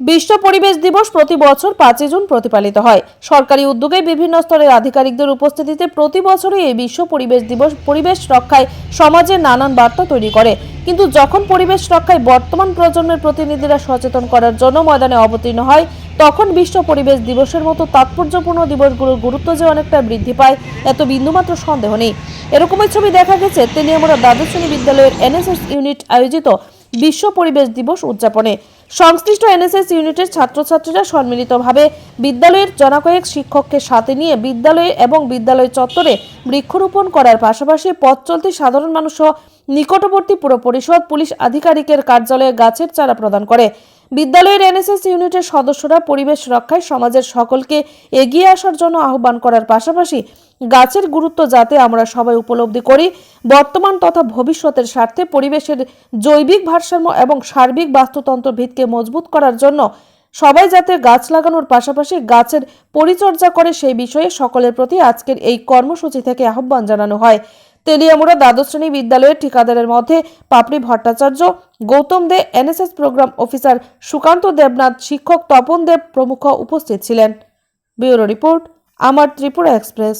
বিশ্ব পরিবেশ দিবস প্রতি বছর পাঁচই জুন প্রতিপালিত হয়। সরকারি উদ্যোগে বিভিন্ন স্তরের আধিকারিকদের উপস্থিতিতে প্রতি বছরই এই বিশ্ব পরিবেশ দিবস পরিবেশ রক্ষায় সমাজে নানান বার্তা তৈরি করে। কিন্তু যখন পরিবেশ রক্ষায় বর্তমান প্রজন্মের প্রতিনিধিরা সচেতন করার জন্য ময়দানে অবতীর্ণ হয়, তখন বিশ্ব পরিবেশ দিবসের মতো তাৎপর্যপূর্ণ দিবসগুলোর গুরুত্ব যে অনেকটা বৃদ্ধি পায়, এত বিন্দুমাত্র সন্দেহ নেই। এরকমই ছবি দেখা গেছে তেলিয়ামুড়া দ্বাদশ শ্রেণি বিদ্যালয়ের এনএসএস ইউনিট আয়োজিত বিশ্ব পরিবেশ দিবস উদযাপনে। সংশ্লিষ্ট এনএসএস ইউনিটের ছাত্রছাত্রীরা সম্মিলিতভাবে বিদ্যালয়ের জনকয়েক শিক্ষককে সাথে নিয়ে বিদ্যালয়ে এবং বিদ্যালয় চত্বরে বৃক্ষরোপণ করার পাশাপাশি পথ চলতি সাধারণ মানুষ নিকটবর্তী পুর পরিষদ পুলিশ আধিকারিকের কার্যালয়ে গাছের চারা প্রদান করে। বিদ্যালয়ের এনএসএস ইউনিটের সদস্যরা পরিবেশ রক্ষায় সমাজের সকলকে এগিয়ে আসার জন্য আহ্বান করার পাশাপাশি গাছের গুরুত্ব যাতে আমরা সবাই উপলব্ধি করি, বর্তমান তথা ভবিষ্যতের স্বার্থে পরিবেশের জৈবিক ভারসাম্য এবং সার্বিক বাস্তুতন্ত্র ভিতকে মজবুত করার জন্য সবাই যাতে গাছ লাগানোর পাশাপাশি গাছের পরিচর্যা করে সেই বিষয়ে সকলের প্রতি আজকের এই কর্মসূচি থেকে আহ্বান জানানো হয়। তেলিয়ামুড়া দ্বাদশ শ্রেণি বিদ্যালয়ের ঠিকাদারের মধ্যে Papri Bhattacharya, Gautam Dey, NSS program officer Sukanta Debnath, শিক্ষক তপন দেব প্রমুখ উপস্থিত ছিলেন। ব্যুরো রিপোর্ট, আমার ত্রিপুরা এক্সপ্রেস।